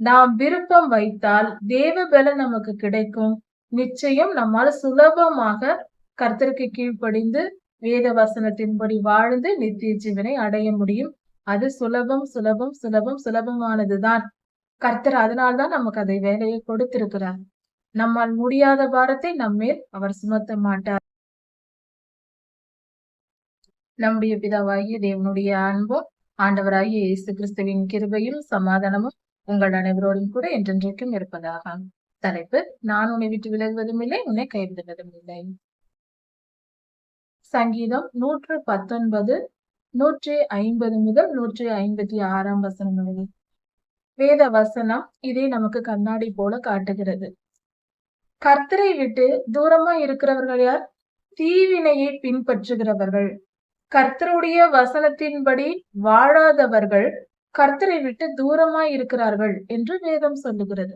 நாம் விருப்பம் வைத்தால் தேவ பலன் நமக்கு கிடைக்கும். நிச்சயம் நம்மால் சுலபமாக கர்த்தருக்கு கீழ்ப்படிந்து வேத வசனத்தின்படி வாழ்ந்து நித்திய ஜீவனை அடைய முடியும். அது சுலபம் சுலபம் சுலபம் சுலபமானதுதான். கர்த்தர் அதனால்தான் நமக்கு அதை வேலையை கொடுத்திருக்கிறார். நம்மால் முடியாத பாரத்தை நம்மேல் அவர் சுமத்த மாட்டார். நம்முடைய பிதாவாகிய தேவனுடைய அன்பும் ஆண்டவராகிய இயேசு கிறிஸ்துவின் கிருபையும் சமாதானமும் உங்கள் அனைவரோடும் கூட என்றென்றைக்கும் இருப்பதாக. தலைப்பு நான் உன்னை விட்டு விலகுவதும் இல்லை உன்னை கைவிடுவதும் இல்லை. சங்கீதம் நூற்று பத்தொன்பது நூற்றி ஐம்பது முதல் நூற்றி ஐம்பத்தி ஆறாம் வசனம் வரை வேத வசனம் இதை நமக்கு கண்ணாடி போல காட்டுகிறது. கர்த்தரை விட்டு தூரமா இருக்கிறவர்கள் யார்? தீவினையை பின்பற்றுகிறவர்கள். கர்த்தருடைய வசனத்தின்படி வாழாதவர்கள் கர்த்தரை விட்டு தூரமாய் இருக்கிறார்கள் என்று வேதம் சொல்லுகிறது.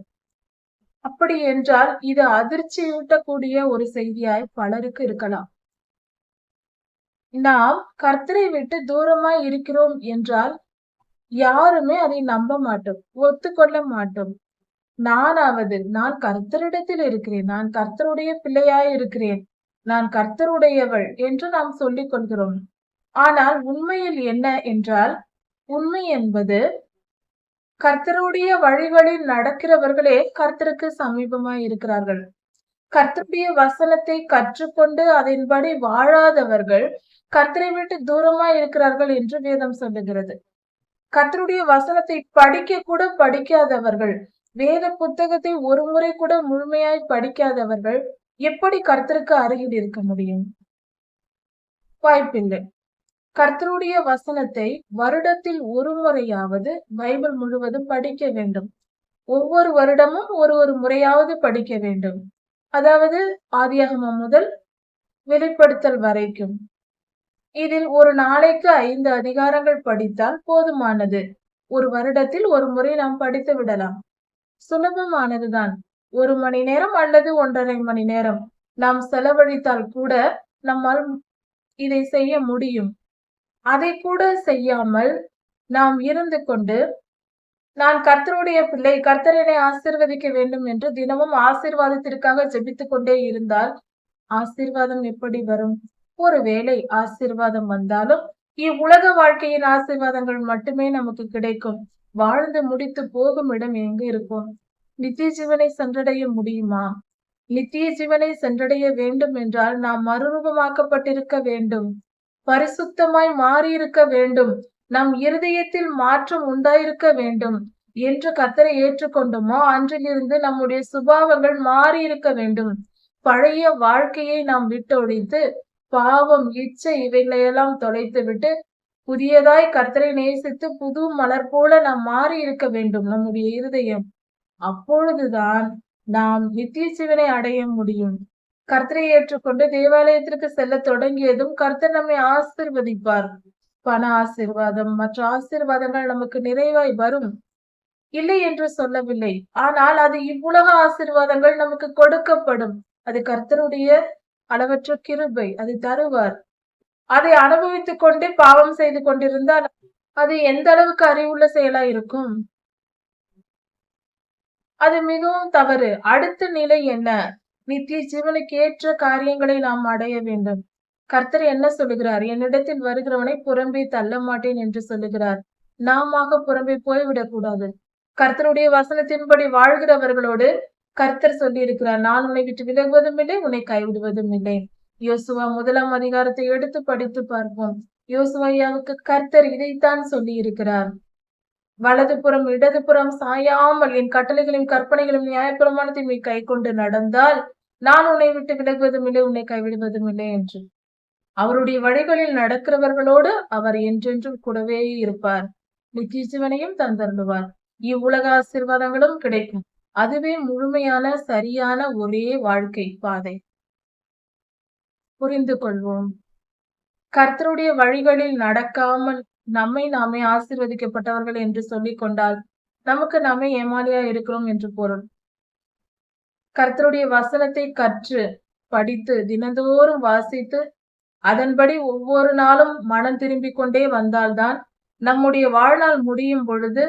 அப்படி என்றால் இது அதிர்ச்சியூட்டக்கூடிய ஒரு செய்தியாய் பலருக்கு இருக்கலாம். நாம் கர்த்தரை விட்டு தூரமாய் இருக்கிறோம் என்றால் யாருமே அதை நம்ப மாட்டோம் ஒத்துக்கொள்ள மாட்டோம். நானாவது நான் கர்த்தரிடத்தில் இருக்கிறேன் நான் கர்த்தருடைய பிள்ளையாய் இருக்கிறேன் நான் கர்த்தருடையவள் என்று நாம் சொல்லிக் கொள்கிறோம். ஆனால் உண்மையில் என்ன என்றால் உண்மை என்பது கர்த்தருடைய வழிகளில் நடக்கிறவர்களே கர்த்தருக்கு சமீபமாய் இருக்கிறார்கள். கர்த்தருடைய வசனத்தை கற்றுக்கொண்டு அதன்படி வாழாதவர்கள் கர்த்தரை விட்டு தூரமாய் இருக்கிறார்கள் என்று வேதம் சொல்லுகிறது. கர்த்தருடைய வசனத்தை படிக்க கூட படிக்காதவர்கள் வேத புத்தகத்தை ஒரு முறை கூட முழுமையாய் படிக்காதவர்கள் எப்படி கர்த்தருக்கு அருகில் இருக்க முடியும்? வாய்ப்பில்லை. கர்த்தருடைய வசனத்தை வருடத்தில் ஒரு முறையாவது பைபிள் முழுவதும் படிக்க வேண்டும். ஒவ்வொரு வருடமும் ஒரு ஒரு முறையாவது படிக்க வேண்டும். அதாவது ஆதியாகமம் முதல் வெளிப்படுத்தல் வரைக்கும். இதில் ஒரு நாளைக்கு ஐந்து அதிகாரங்கள் படித்தால் போதுமானது. ஒரு வருடத்தில் ஒரு முறை நாம் படித்து விடலாம். சுலபமானதுதான். ஒரு மணி நேரம் அல்லது ஒன்றரை மணி நேரம். நாம் செலவழித்தால் கூட நம்மால் இதை செய்ய முடியும். அதை கூட செய்யாமல் நாம் இருந்து கொண்டு நான் கர்த்தருடைய பிள்ளை கர்த்தரனை ஆசிர்வதிக்க வேண்டும் என்று தினமும் ஆசிர்வாதத்திற்காக ஜெபித்துக் கொண்டே இருந்தால் ஆசிர்வாதம் எப்படி வரும்? ஒருவேளை ஆசிர்வாதம் வந்தாலும் இவ்வுலக வாழ்க்கையின் ஆசிர்வாதங்கள் மட்டுமே நமக்கு கிடைக்கும். வாழ்ந்து முடித்து போகும் இடம் எங்கு இருக்கும்? நித்திய ஜீவனை சென்றடைய முடியுமா? நித்திய ஜீவனை சென்றடைய வேண்டும் என்றால் நாம் மறுரூபமாக்கப்பட்டிருக்க வேண்டும். பரிசுத்தமாய் மாறியிருக்க வேண்டும். நம் இருதயத்தில் மாற்றம் உண்டாயிருக்க வேண்டும் என்று கத்தரை ஏற்றுக்கொண்டோமோ அன்றிலிருந்து நம்முடைய சுபாவங்கள் மாறி இருக்க வேண்டும். பழைய வாழ்க்கையை நாம் விட்டொழித்து பாவம் இச்சை இவைகளையெல்லாம் தொலைத்து விட்டு புதியதாய் கர்த்தரை நேசித்து புது மலர் போல நாம் மாறி இருக்க வேண்டும் நம்முடைய இருதயம். அப்பொழுதுதான் நாம் நித்திய சிவனை அடைய முடியும். கர்த்தரை ஏற்றுக்கொண்டு தேவாலயத்திற்கு செல்ல தொடங்கியதும் கர்த்தர் நம்மை ஆசிர்வதிப்பார். பண ஆசிர்வாதம் மற்ற ஆசிர்வாதங்கள் நமக்கு நிறைவாய் வரும். இல்லை என்று சொல்லவில்லை. ஆனால் அது இவ்வுலக ஆசிர்வாதங்கள் நமக்கு கொடுக்கப்படும். அது கர்த்தருடைய அளவற்ற கிருபை அது தருவார். அதை அனுபவித்துக் கொண்டே பாவம் செய்து கொண்டிருந்தால் அது எந்த அளவுக்கு அறிவுள்ள செயலா இருக்கும்? அது மிகவும் தவறு. அடுத்த நிலை என்ன? நித்திய ஜீவனுக்கு ஏற்ற காரியங்களை நாம் அடைய வேண்டும். கர்த்தர் என்ன சொல்லுகிறார்? என்னிடத்தில் வருகிறவனை புறம்பே தள்ள மாட்டேன் என்று சொல்லுகிறார். நாம புறம்பே போய்விடக்கூடாது. கர்த்தருடைய வசனத்தின்படி வாழ்கிறவர்களோடு கர்த்தர் சொல்லி இருக்கிறார் நான் உன்னை விட்டு விலகுவதும் இல்லை உன்னை கைவிடுவதும் இல்லை. யோசுவா முதலாம் அதிகாரத்தை எடுத்து படித்து பார்ப்போம். யோசுவையாவுக்கு கர்த்தர் இதைத்தான் சொல்லி இருக்கிறார் வலதுபுறம் இடதுபுறம் சாயாமல் என் கட்டளைகளையும் கற்பனைகளும் நியாயப்பிரமாணத்தையும் நீ கை கொண்டு நடந்தால் நான் உன்னை விட்டு விலகுவதும் இல்லை உன்னை கைவிடுவதும் இல்லை என்று. அவருடைய வழிகளில் நடக்கிறவர்களோடு அவர் என்றென்றும் கூடவே இருப்பார். நித்திய ஜீவனையும் தந்தருளுவார் இவ்வுலக ஆசீர்வாதங்களும் கிடைக்கும். அதுவே முழுமையான சரியான ஒரே வாழ்க்கை பாதை. புரிந்து கொள்வோம். கர்த்தருடைய வழிகளில் நடக்காமல் நம்மை நாமே ஆசிர்வதிக்கப்பட்டவர்கள் என்று சொல்லிக் கொண்டால் நமக்கு நாமே ஏமாலியா இருக்கிறோம் என்று பொருள். கர்த்தருடைய வசனத்தை கற்று படித்து தினந்தோறும் வாசித்து அதன்படி ஒவ்வொரு நாளும் மனம் திரும்பிக் கொண்டே வந்தால்தான் நம்முடைய வாழ்நாள் முடியும் பொழுது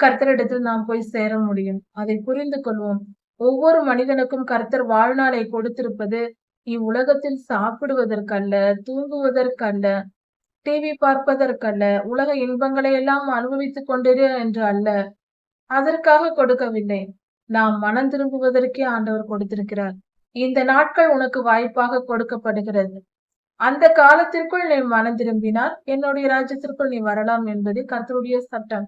கர்த்தரிடத்தில் நாம் போய் சேர முடியும். அதை புரிந்து கொள்வோம். ஒவ்வொரு மனிதனுக்கும் கர்த்தர் வாழ்நாளை கொடுத்திருப்பது இவ்வுலகத்தில் சாப்பிடுவதற்கல்ல தூங்குவதற்கல்ல டிவி பார்ப்பதற்கல்ல உலக இன்பங்களை எல்லாம் அனுபவித்துக் கொண்டிரு என்று அல்ல. அதற்காக கொடுக்கவில்லை. நாம் மனம் திரும்புவதற்கே ஆண்டவர் கொடுத்திருக்கிறார். இந்த நாட்கள் உனக்கு வாய்ப்பாக கொடுக்கப்படுகிறது. அந்த காலத்திற்குள் நீ மனம் திரும்பினால் என்னுடைய ராஜ்யத்திற்குள் நீ வரலாம் என்பது கர்த்தருடைய சட்டம்.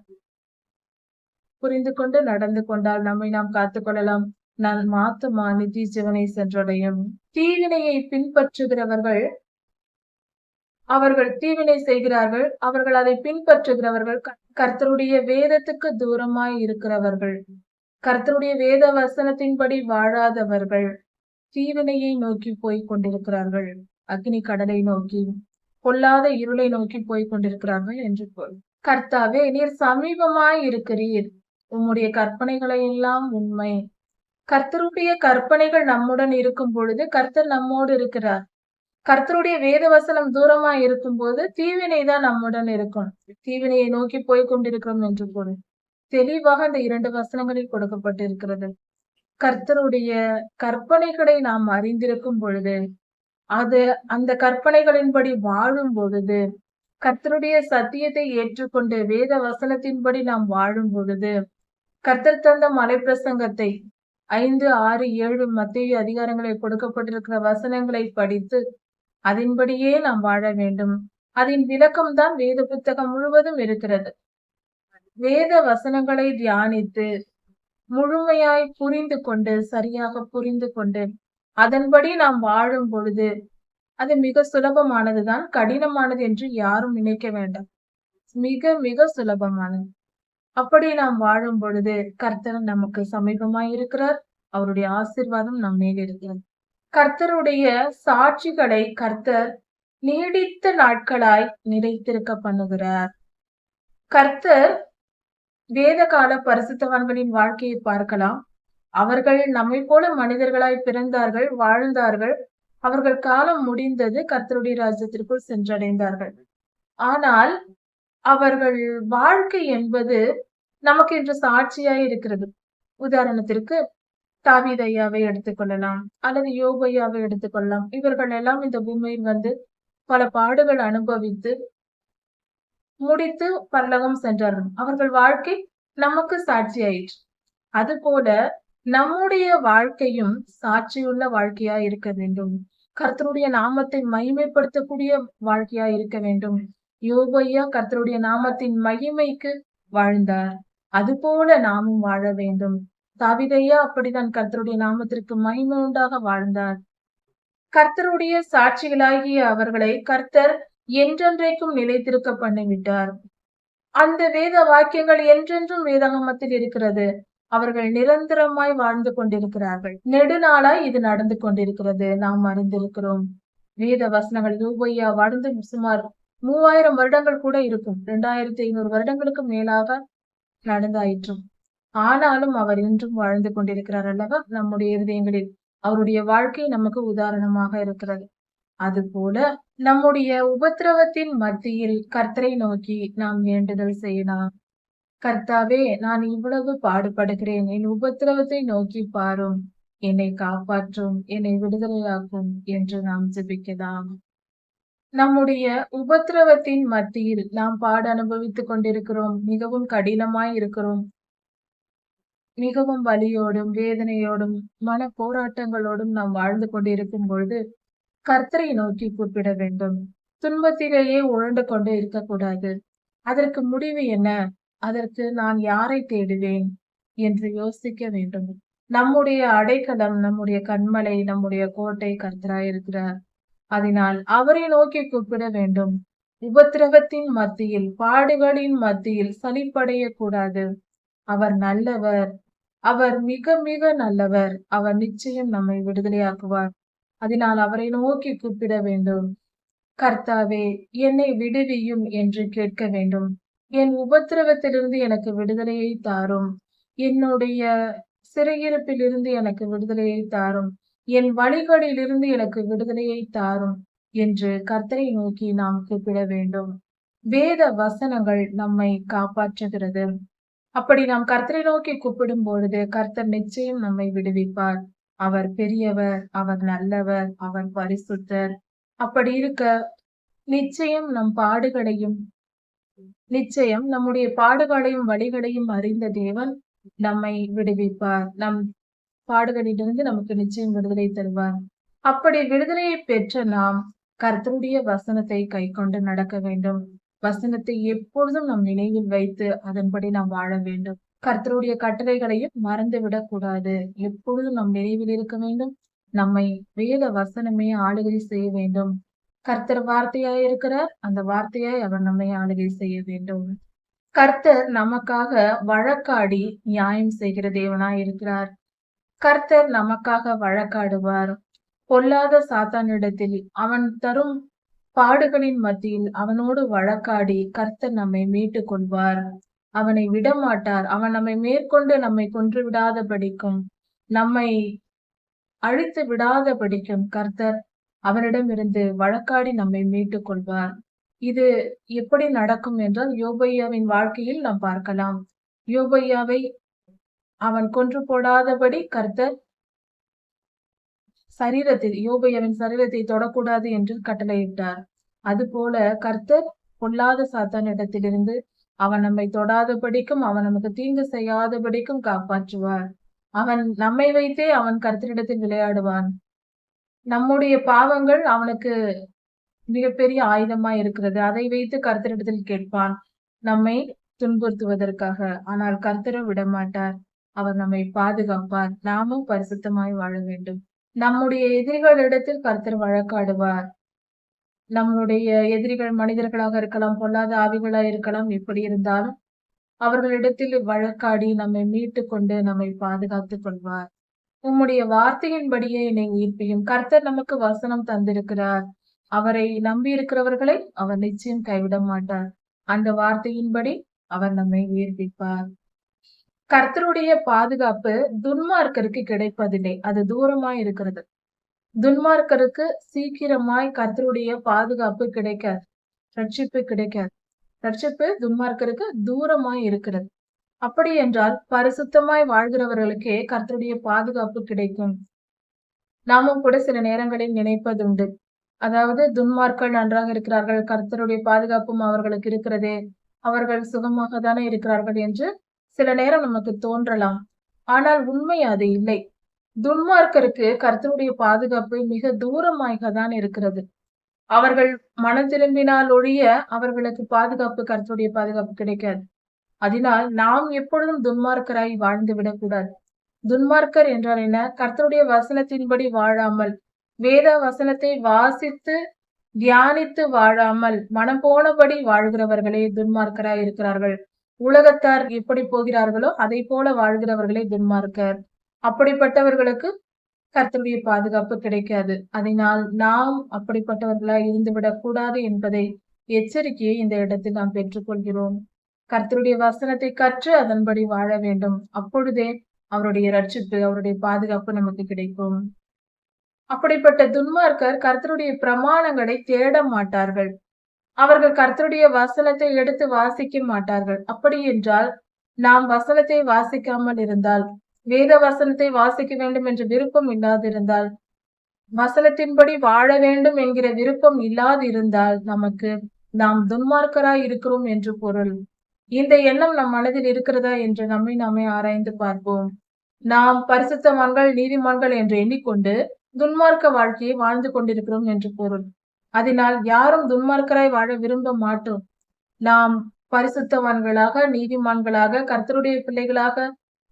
புரிந்து கொண்டு நடந்து கொண்டால் நம்மை நாம் காத்துக்கொள்ளலாம். நான் மாத்துமா நிதி ஜீவனை சென்றடையும். தீவினையை பின்பற்றுகிறவர்கள் அவர்கள் தீவினை செய்கிறார்கள். அவர்கள் அதை பின்பற்றுகிறவர்கள் கர்த்தருடைய வேதத்துக்கு தூரமாய் இருக்கிறவர்கள். கர்த்தருடைய வேத வசனத்தின்படி வாழாதவர்கள் தீவினையை நோக்கி போய் கொண்டிருக்கிறார்கள். அக்னி கடலை நோக்கி பொல்லாத இருளை நோக்கி போய் கொண்டிருக்கிறார்கள் என்று பொருள். கர்த்தாவே நீர் சமீபமாய் இருக்கிறீர். உம்முடைய கற்பனைகளை எல்லாம் உண்மை. கர்த்தருடைய கற்பனைகள் நம்முடன் இருக்கும் பொழுது கர்த்தர் நம்மோடு இருக்கிறார். கர்த்தருடைய வேத வசனம் தூரமாய் இருக்கும் போது தீவினை தான் நம்முடன் இருக்கும். தீவினையை நோக்கி போய் கொண்டிருக்கிறோம் என்று பொருள். தெளிவாக இந்த இரண்டு வசனங்களில் கொடுக்கப்பட்டிருக்கிறது. கர்த்தருடைய கற்பனைகளை நாம் அறிந்திருக்கும் பொழுது அது அந்த கற்பனைகளின்படி வாழும் பொழுது கர்த்தருடைய சத்தியத்தை ஏற்றுக்கொண்டு வேத வசனத்தின்படி நாம் வாழும் பொழுது கர்த்தர் தந்த மலை பிரசங்கத்தை ஐந்து ஆறு ஏழு மத்திய அதிகாரங்களில் கொடுக்கப்பட்டிருக்கிற வசனங்களை படித்து அதன்படியே நாம் வாழ வேண்டும். அதன் விளக்கம்தான் வேத புத்தகம் முழுவதும் இருக்கிறது. வேத வசனங்களை தியானித்து முழுமையாய் புரிந்து கொண்டு சரியாக புரிந்து கொண்டு அதன்படி நாம் வாழும் பொழுது அது மிக சுலபமானதுதான் கடினமானது என்று யாரும் நினைக்க வேண்டாம். மிக மிக சுலபமானது. அப்படி நாம் வாழும் பொழுது கர்த்தர் நமக்கு சமீபமாய் இருக்கிறார். அவருடைய ஆசிர்வாதம் நம் மேல் இருக்கிறது. கர்த்தருடைய சாட்சிகளை கர்த்தர் நீடித்த நாட்களாய் நிலைத்திருக்க பண்ணுகிறார். கர்த்தர் வேத கால பரிசுத்தவான்களின் வாழ்க்கையை பார்க்கலாம். அவர்கள் நம்மை போல மனிதர்களாய் பிறந்தார்கள் வாழ்ந்தார்கள். அவர்கள் காலம் முடிந்தது கர்த்தருடைய ராஜ்யத்திற்குள் சென்றடைந்தார்கள். ஆனால் அவர்கள் வாழ்க்கை என்பது நமக்கு இன்று சாட்சியாய் இருக்கிறது. உதாரணத்திற்கு தாவிதையாவை எடுத்துக்கொள்ளலாம் அல்லது யோகையாவை எடுத்துக்கொள்ளலாம் இவர்கள் எல்லாம் இந்த பூமியில் வந்து பல பாடுகள் அனுபவித்து முடித்து பரலகம் சென்றார்கள் அவர்கள் வாழ்க்கை நமக்கு சாட்சியாயிற்று. அதுபோல நம்முடைய வாழ்க்கையும் சாட்சியுள்ள வாழ்க்கையா இருக்க வேண்டும். கர்த்தருடைய நாமத்தை மகிமைப்படுத்தக்கூடிய வாழ்க்கையா இருக்க வேண்டும். யோகையா கர்த்தருடைய நாமத்தின் மகிமைக்கு வாழ்ந்தார். அதுபோல நாமும் வாழ வேண்டும். தாவிதையா அப்படிதான் கர்த்தருடைய நாமத்திற்கு மகிமை உண்டாக வாழ்ந்தார். கர்த்தருடைய சாட்சிகளாகிய அவர்களை கர்த்தர் என்றென்றைக்கும் நிலைத்திருக்க பண்ணிவிட்டார். அந்த வேத வாக்கியங்கள் என்றென்றும் வேதாகமத்தில் இருக்கிறது. அவர்கள் நிரந்தரமாய் வாழ்ந்து கொண்டிருக்கிறார்கள். நெடுநாளாய் இது நடந்து கொண்டிருக்கிறது. நாம் அறிந்திருக்கிறோம். வேத வசனங்கள் ரூபையா வாழ்ந்து சுமார் மூவாயிரம் வருடங்கள் கூட இருக்கும். இரண்டாயிரத்தி ஐநூறு வருடங்களுக்கு மேலாக நடந்தாயிற்றும் ஆனாலும் அவர் இன்றும் வாழ்ந்து கொண்டிருக்கிறார் அல்லவா? நம்முடைய இருதயங்களில் அவருடைய வாழ்க்கை நமக்கு உதாரணமாக இருக்கிறது. அதுபோல நம்முடைய உபத்திரவத்தின் மத்தியில் கர்த்தரை நோக்கி நாம் வேண்டுதல் செய்யலாம். கர்த்தாவே நான் இவ்வளவு பாடுபடுகிறேன். என் உபத்திரவத்தை நோக்கி பாரும். என்னை காப்பாற்றும். என்னை விடுதலையாக்கும் என்று நாம் ஜெபிக்கலாம். நம்முடைய உபத்திரவத்தின் மத்தியில் நாம் பாடு அனுபவித்துக் கொண்டிருக்கிறோம். மிகவும் கடினமாய் இருக்கிறோம். மிகவும் வலியோடும் வேதனையோடும் மன போராட்டங்களோடும் நாம் வாழ்ந்து கொண்டிருக்கும் பொழுது கர்த்தரை நோக்கி கூப்பிட வேண்டும். துன்பத்திலேயே உழண்டு கொண்டு இருக்கக்கூடாது. அதற்கு முடிவு என்ன? அதற்கு நான் யாரை தேடுவேன்? என்று யோசிக்க வேண்டும். நம்முடைய அடைக்கலம் நம்முடைய கண்மலை நம்முடைய கோட்டை கர்த்தராயிருக்கிறார் அதனால் அவரை நோக்கி கூப்பிட வேண்டும். உபத்திரவத்தின் மத்தியில் பாடுகளின் மத்தியில் சலிப்படைய கூடாது அவர் நல்லவர். அவர் மிக மிக நல்லவர். அவர் நிச்சயம் நம்மை விடுதலையாக்குவார். அதனால் அவரை நோக்கி கூப்பிட வேண்டும். கர்த்தாவே என்னை விடுவியும் என்று கேட்க வேண்டும். என் உபத்திரவத்திலிருந்து எனக்கு விடுதலையை தாரும். என்னுடைய சிறையிருப்பிலிருந்து எனக்கு விடுதலையை தாரும். என் வழிகளிலிருந்து எனக்கு விடுதலையை தாரும் என்று கர்த்தரை நோக்கி நாம் கூப்பிட வேண்டும். வேத வசனங்கள் நம்மை காப்பாற்றுகிறது. அப்படி நாம் கர்த்தரை நோக்கி கூப்பிடும் பொழுது கர்த்தர் நிச்சயம் நம்மை விடுவிப்பார். அவர் பெரியவர் அவர் நல்லவர் அவர் பரிசுத்தர். அப்படி இருக்க நிச்சயம் நம் பாடுகளையும் நிச்சயம் நம்முடைய பாடுகளையும் வழிகளையும் அறிந்த தேவன் நம்மை விடுவிப்பார். நம் பாடுகளிலிருந்து நமக்கு நிச்சயம் விடுதலை தருவார். அப்படி விடுதலையை பெற்ற நாம் கர்த்தருடைய வசனத்தை கை கொண்டு நடக்க வேண்டும். வசனத்தை எப்பொழுதும் நம் நினைவில் வைத்து அதன்படி நாம் வாழ வேண்டும். கர்த்தருடைய கட்டளைகளையும் மறந்து விடக்கூடாது எப்பொழுதும் நம் நினைவில் இருக்க வேண்டும். நம்மை வேத வசனமே ஆளுகை செய்ய வேண்டும். கர்த்தர் வார்த்தையாய் இருக்கிறார். அந்த வார்த்தையாய் அவர் நம்மை ஆளுகை செய்ய வேண்டும். கர்த்தர் நமக்காக வழக்காடி நியாயம் செய்கிற தேவனாய் இருக்கிறார். கர்த்தர் நமக்காக வழக்காடுவார். பொல்லாத சாத்தானிடத்தில் அவன் தரும் பாடுகளின் மத்தியில் அவனோடு வழக்காடி கர்த்தர் நம்மை மீட்டுக் கொள்வார். அவனை விடமாட்டார். அவன் நம்மை மேற்கொண்டு நம்மை கொன்று விடாத படிக்கும் நம்மை அழித்து விடாத படிக்கும் கர்த்தர் அவனிடமிருந்து வழக்காடி நம்மை மீட்டுக் கொள்வார். இது எப்படி நடக்கும் என்றால் யோபையாவின் வாழ்க்கையில் நாம் பார்க்கலாம். யோபையாவை அவன் கொன்று போடாதபடி கர்த்தர் சரீரத்தில் யோபையாவின் சரீரத்தை தொடக்கூடாது என்று கட்டளையிட்டார். அதுபோல கர்த்தர் பொல்லாத சாத்தான் இடத்திலிருந்து அவன் நம்மை தொடாதபடிக்கும் அவன் நமக்கு தீங்கு செய்யாதபடிக்கும் காப்பாற்றுவார். அவன் நம்மை வைத்தே அவன் கர்த்தரிடத்தில் விளையாடுவான். நம்முடைய பாவங்கள் அவனுக்கு மிகப்பெரிய ஆயுதமா இருக்கிறது. அதை வைத்து கர்த்தரிடத்தில் கேட்பான். நம்மை துன்புறுத்துவதற்காக. ஆனால் கர்த்தரை விடமாட்டார். அவர் நம்மை பாதுகாப்பார். நாமும் பரிசுத்தமாய் வாழ வேண்டும். நம்முடைய எதிரிகளிடத்தில் கர்த்தர் வழக்காடுவார். நம்மளுடைய எதிரிகள் மனிதர்களாக இருக்கலாம் பொல்லாத ஆவிகளா இருக்கலாம் எப்படி இருந்தாலும் அவர்களிடத்தில் வழக்காடி நம்மை மீட்டு கொண்டு நம்மை பாதுகாத்துக் கொள்வார். உம்முடைய வார்த்தையின்படியே என்னை உயிர்ப்பியும் கர்த்தர் நமக்கு வசனம் தந்திருக்கிறார். அவரை நம்பி இருக்கிறவர்களை அவர் நிச்சயம் கைவிட மாட்டார். அந்த வார்த்தையின்படி அவர் நம்மை உயிர்ப்பிப்பார் கர்த்தருடைய பாதுகாப்பு துன்மார்க்கருக்கு கிடைப்பதில்லை. அது தூரமாய் இருக்கிறது. துன்மார்க்கருக்கு சீக்கிரமாய் கர்த்தருடைய பாதுகாப்பு கிடைக்காது. ரட்சிப்பு கிடைக்காது. ரட்சிப்பு துன்மார்க்கருக்கு தூரமாய் இருக்கிறது. அப்படி என்றால் பரிசுத்தமாய் வாழ்கிறவர்களுக்கே கர்த்தருடைய பாதுகாப்பு கிடைக்கும். நாமும் கூட சில நேரங்களில் நினைப்பதுண்டு அதாவது துன்மார்கள் நன்றாக இருக்கிறார்கள் கர்த்தருடைய பாதுகாப்பும் அவர்களுக்கு இருக்கிறதே அவர்கள் சுகமாக தானே இருக்கிறார்கள் என்று சில நேரம் நமக்கு தோன்றலாம். ஆனால் உண்மை அது இல்லை. துன்மார்க்கருக்கு கர்த்தருடைய பாதுகாப்பு மிக தூரமாக தான் இருக்கிறது. அவர்கள் மனம் திரும்பினால் ஒழிய அவர்களுக்கு பாதுகாப்பு கர்த்தருடைய பாதுகாப்பு கிடைக்காது. அதனால் நாம் எப்பொழுதும் துன்மார்க்கராய் வாழ்ந்து விடக்கூடாது துன்மார்க்கர் என்றால் என்ன? கர்த்தருடைய வசனத்தின்படி வாழாமல் வேத வசனத்தை வாசித்து தியானித்து வாழாமல் மனம் போனபடி வாழ்கிறவர்களே துன்மார்க்கராய் இருக்கிறார்கள். உலகத்தார் எப்படி போகிறார்களோ அதை போல வாழ்கிறவர்களே துன்மார்க்கர். அப்படிப்பட்டவர்களுக்கு கர்த்தருடைய பாதுகாப்பு கிடைக்காது. அதனால் நாம் அப்படிப்பட்டவர்களாய் இருந்துவிடக் கூடாது என்பதை எச்சரிக்கையை இந்த இடத்தில் நாம் பெற்றுக்கொள்கிறோம். கர்த்தருடைய வசனத்தை கற்று அதன்படி வாழ வேண்டும். அப்பொழுதே அவருடைய ரட்சிப்பு அவருடைய பாதுகாப்பு நமக்கு கிடைக்கும். அப்படிப்பட்ட துன்மார்க்கர் கர்த்தருடைய பிரமாணங்களை தேட மாட்டார்கள். அவர்கள் கர்த்தருடைய வசனத்தை எடுத்து வாசிக்க மாட்டார்கள். அப்படி என்றால் நாம் வசனத்தை வாசிக்காமல் இருந்தால் வேத வசனத்தை வாசிக்க வேண்டும் என்ற விருப்பம் இல்லாதிருந்தால் வசனத்தின்படி வாழ வேண்டும் என்கிற விருப்பம் இல்லாதிருந்தால் நமக்கு நாம் துன்மார்க்கராய் இருக்கிறோம் என்று பொருள். இந்த எண்ணம் நம் மனதில் இருக்கிறதா என்று நம்மை நாமே ஆராய்ந்து பார்ப்போம். நாம் பரிசுத்தவான்கள் நீதிமான்கள் என்று எண்ணிக்கொண்டு துன்மார்க்க வாழ்க்கையை வாழ்ந்து கொண்டிருக்கிறோம் என்று பொருள். அதனால் யாரும் துன்மார்க்கராய் வாழ விரும்ப மாட்டோம். நாம் பரிசுத்தவான்களாக நீதிமான்களாக கர்த்தருடைய பிள்ளைகளாக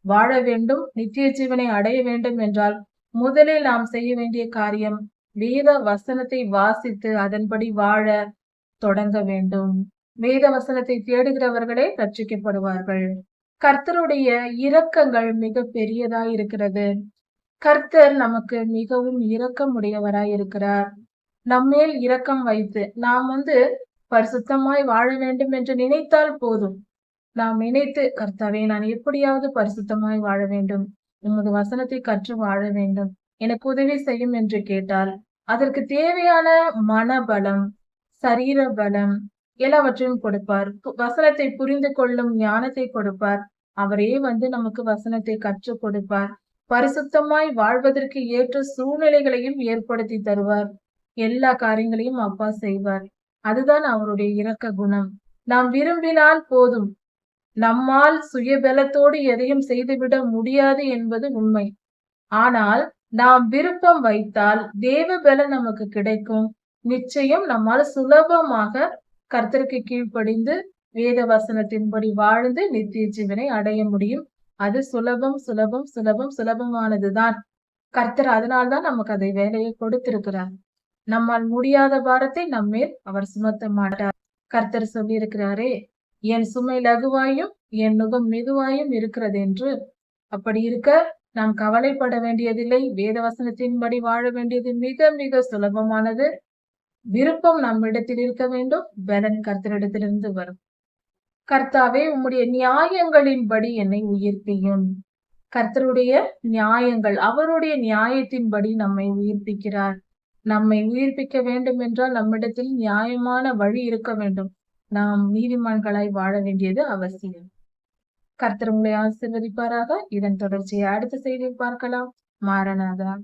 வாழ வேண்டும் நித்திய ஜீவனை அடைய வேண்டும் என்றால் முதலில் நாம் செய்ய வேண்டிய காரியம் வேத வசனத்தை வாசித்து அதன்படி வாழ தொடங்க வேண்டும். வேத வசனத்தை தேடுகிறவர்களே ரட்சிக்கப்படுவார்கள். கர்த்தருடைய இரக்கங்கள் மிக பெரியதா இருக்கிறது. கர்த்தர் நமக்கு மிகவும் இரக்கமுடையவராய் இருக்கிறார். நம்மேல் இரக்கம் வைத்து நாம் வந்து பரிசுத்தமாய் வாழ வேண்டும் என்று நினைத்தால் போதும். நாம் நினைத்து கர்த்தாவே நான் எப்படியாவது பரிசுத்தமாய் வாழ வேண்டும். உமது வசனத்தை கற்று வாழ வேண்டும். எனக்கு உதவி செய்யும் என்று கேட்டால் அதற்கு தேவையான மனபலம் சரீர பலம் எல்லாவற்றையும் கொடுப்பார். வசனத்தை புரிந்து கொள்ளும் ஞானத்தை கொடுப்பார். அவரே வந்து நமக்கு வசனத்தை கற்றுக் கொடுப்பார். பரிசுத்தமாய் வாழ்வதற்கு ஏற்ற சூழ்நிலைகளையும் ஏற்படுத்தி தருவார். எல்லா காரியங்களையும் அப்பா செய்வார். அதுதான் அவருடைய இரக்க குணம். நாம் விரும்பினால் போதும். நம்மால் சுயபலத்தோடு எதையும் செய்துவிட முடியாது என்பது உண்மை. ஆனால் நாம் விருப்பம் வைத்தால் தேவ பலன் நமக்கு கிடைக்கும். நிச்சயம் நம்மால் சுலபமாக கர்த்தருக்கு கீழ்ப்படிந்து வேத வசனத்தின்படி வாழ்ந்து நித்திய ஜீவனை அடைய முடியும். அது சுலபம் சுலபம் சுலபம் சுலபமானதுதான். கர்த்தர் அதனால்தான் நமக்கு அதை வேலையை கொடுத்திருக்கிறார். நம்மால் முடியாத பாரத்தை நம்மேல் அவர் சுமத்த மாட்டார். கர்த்தர் சொல்லியிருக்கிறாரே என் சுமை லகுவாயும் என் நுகம் மெதுவாயும் இருக்கிறது என்று. அப்படி இருக்க நாம் கவலைப்பட வேண்டியதில்லை. வேதவசனத்தின்படி வாழ வேண்டியது மிக மிக சுலபமானது. விருப்பம் நம்மிடத்தில் இருக்க வேண்டும். பலன் கர்த்தரிடத்திலிருந்து வரும். கர்த்தாவே உம்முடைய நியாயங்களின்படி என்னை உயிர்ப்பியும். கர்த்தருடைய நியாயங்கள் அவருடைய நியாயத்தின்படி நம்மை உயிர்ப்பிக்கிறார். நம்மை உயிர்ப்பிக்க வேண்டும் என்றால் நம்மிடத்தில் நியாயமான வழி இருக்க வேண்டும். நாம் நீதிமான்களாய் வாழ வேண்டியது அவசியம். கர்த்தர் உங்களை ஆசிர்வதிப்பாராக. இதன் தொடர்ச்சியை அடுத்த செய்தியில் பார்க்கலாம். மாறனாதான்